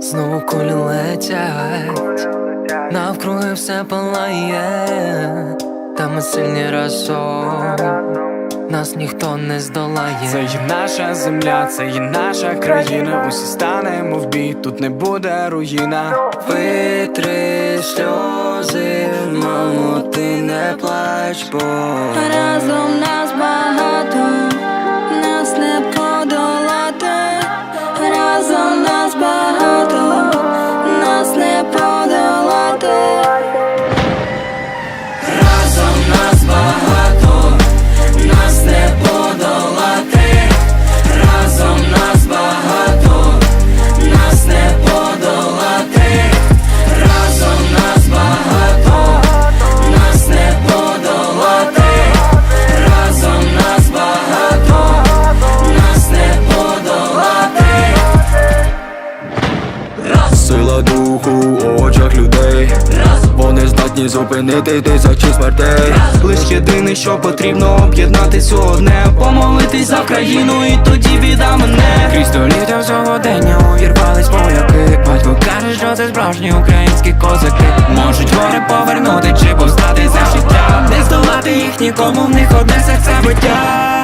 Знову кулі летять, навкруги все палає, та ми сильні разом, нас ніхто не здолає. Це є наша земля, це є наша країна. Усі станемо в бій, тут не буде руїна. Витри сльози, мамо, ти не плач, бо Разом нас Сила духу у очах людей. Вони здатні зупинити тисячі смертей. Лиш єдине, що потрібно об'єднатись у одне, помолитись за країну, і тоді біда мене. Крізь століття сьогодення увірвались вояки. Батько каже, що це справжні українські козаки. Можуть гори повернути чи повстати за життя. Не здолати їх нікому, в них одне серце биття